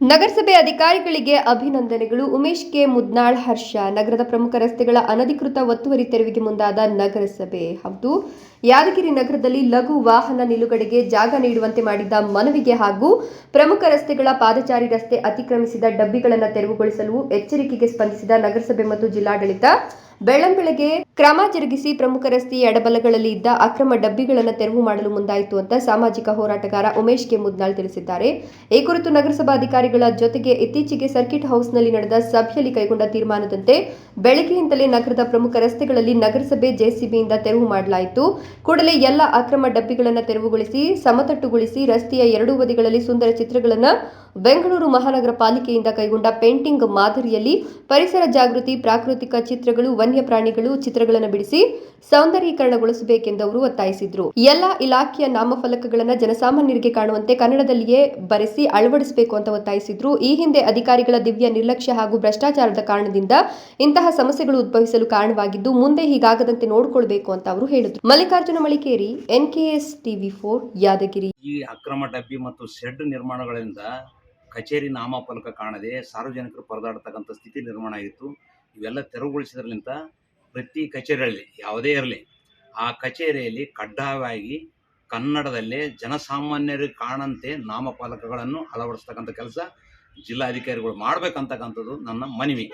ನಗರಸಭೆ ಅಧಿಕಾರಿಗಳಿಗೆ ಅಭಿನಂದನೆಗಳು. ಉಮೇಶ್ ಕೆ. ಮುದ್ನಾಳ್, ಹರ್ಷ. ನಗರದ ಪ್ರಮುಖ ರಸ್ತೆಗಳ ಅನಧಿಕೃತ ಒತ್ತುವರಿ ತೆರವಿಗೆ ಮುಂದಾದ ನಗರಸಭೆ. ಹೌದು ಯಾದಗಿರಿ ನಗರದಲ್ಲಿ ಲಘು ವಾಹನ ನಿಲುಗಡೆಗೆ ಜಾಗ ನೀಡುವಂತೆ ಮಾಡಿದ್ದ ಮನವಿಗೆ ಹಾಗೂ ಪ್ರಮುಖ ರಸ್ತೆಗಳ ಪಾದಚಾರಿ ರಸ್ತೆ ಅತಿಕ್ರಮಿಸಿದ ಡಬ್ಬಿಗಳನ್ನು ತೆರವುಗೊಳಿಸಲು ಎಚ್ಚರಿಕೆಗೆ ಸ್ಪಂದಿಸಿದ ನಗರಸಭೆ ಮತ್ತು ಜಿಲ್ಲಾಡಳಿತ, ಬೆಳ್ಳಂಬೆಳಗ್ಗೆ ಕ್ರಮ ಜರುಗಿಸಿ ಪ್ರಮುಖ ರಸ್ತೆಯ ಎಡಬಲಗಳಲ್ಲಿ ಇದ್ದ ಅಕ್ರಮ ಡಬ್ಬಿಗಳನ್ನು ತೆರವು ಮಾಡಲು ಮುಂದಾಯಿತು ಅಂತ ಸಾಮಾಜಿಕ ಹೋರಾಟಗಾರ ಉಮೇಶ್ ಕೆ ಮುದ್ನಾಳ್ ತಿಳಿಸಿದ್ದಾರೆ. ಈ ಕುರಿತು ನಗರಸಭಾ ಅಧಿಕಾರಿಗಳ ಜೊತೆಗೆ ಇತ್ತೀಚೆಗೆ ಸರ್ಕಿಟ್ ಹೌಸ್ನಲ್ಲಿ ನಡೆದ ಸಭೆಯಲ್ಲಿ ಕೈಗೊಂಡ ತೀರ್ಮಾನದಂತೆ ಬೆಳಗ್ಗೆಯಿಂದಲೇ ನಗರದ ಪ್ರಮುಖ ರಸ್ತೆಗಳಲ್ಲಿ ನಗರಸಭೆ ಜೆಸಿಬಿಯಿಂದ ತೆರವು ಮಾಡಲಾಯಿತು. ಕೂಡಲೇ ಎಲ್ಲ ಅಕ್ರಮ ಡಬ್ಬಿಗಳನ್ನು ತೆರವುಗೊಳಿಸಿ ಸಮತಟ್ಟುಗೊಳಿಸಿ ರಸ್ತೆಯ ಎರಡೂ ಬದಿಗಳಲ್ಲಿ ಸುಂದರ ಚಿತ್ರಗಳನ್ನು ಬೆಂಗಳೂರು ಮಹಾನಗರ ಪಾಲಿಕೆಯಿಂದ ಕೈಗೊಂಡ ಪೇಂಟಿಂಗ್ ಮಾದರಿಯಲ್ಲಿ ಪರಿಸರ ಜಾಗೃತಿ, ಪ್ರಾಕೃತಿಕ ಚಿತ್ರಗಳು, ವನ್ಯಪ್ರಾಣಿಗಳು ಚಿತ್ರಗಳನ್ನು ಬಿಡಿಸಿ ಸೌಂದರ್ಯೀಕರಣಗೊಳಿಸಬೇಕೆಂದು ಅವರು ಒತ್ತಾಯಿಸಿದ್ರು. ಎಲ್ಲ ಇಲಾಖೆಯ ನಾಮಫಲಕಗಳನ್ನು ಜನಸಾಮಾನ್ಯರಿಗೆ ಕಾಣುವಂತೆ ಕನ್ನಡದಲ್ಲಿಯೇ ಬರೆಸಿ ಅಳವಡಿಸಬೇಕು ಅಂತ ಒತ್ತಾಯಿಸಿದ್ರು. ಈ ಹಿಂದೆ ಅಧಿಕಾರಿಗಳ ದಿವ್ಯ ನಿರ್ಲಕ್ಷ್ಯ ಹಾಗೂ ಭ್ರಷ್ಟಾಚಾರದ ಕಾರಣದಿಂದ ಇಂತಹ ಸಮಸ್ಯೆಗಳು ಉದ್ಭವಿಸಲು ಕಾರಣವಾಗಿದ್ದು, ಮುಂದೆ ಹೀಗಾಗದಂತೆ ನೋಡಿಕೊಳ್ಬೇಕು ಅಂತ ಅವರು ಹೇಳಿದ್ರು. Mallikarjuna Malikeri, NKS TV four Yadagiri. ಈ ಅಕ್ರಮ ಡಬ್ಬಿ ಮತ್ತು ಶೆಡ್ ನಿರ್ಮಾಣಗಳಿಂದ ಕಚೇರಿ ನಾಮಫಲಕ ಕಾಣದೆ ಸಾರ್ವಜನಿಕರು ಪರದಾಡ್ತಕ್ಕಂಥ ಸ್ಥಿತಿ ನಿರ್ಮಾಣ ಆಗಿತ್ತು. ಇವೆಲ್ಲ ತೆರವುಗೊಳಿಸಿದ್ರಲಿಂತ ಪ್ರತಿ ಕಚೇರಿಯಲ್ಲಿ ಯಾವುದೇ ಇರಲಿ, ಆ ಕಚೇರಿಯಲ್ಲಿ ಕಡ್ಡಾಯವಾಗಿ ಕನ್ನಡದಲ್ಲೇ ಜನಸಾಮಾನ್ಯರಿಗೆ ಕಾಣಂತೆ ನಾಮಫಲಕಗಳನ್ನು ಅಳವಡಿಸ್ತಕ್ಕಂಥ ಕೆಲಸ ಜಿಲ್ಲಾಧಿಕಾರಿಗಳು ಮಾಡಬೇಕಂತಕ್ಕಂಥದ್ದು ನನ್ನ ಮನವಿ.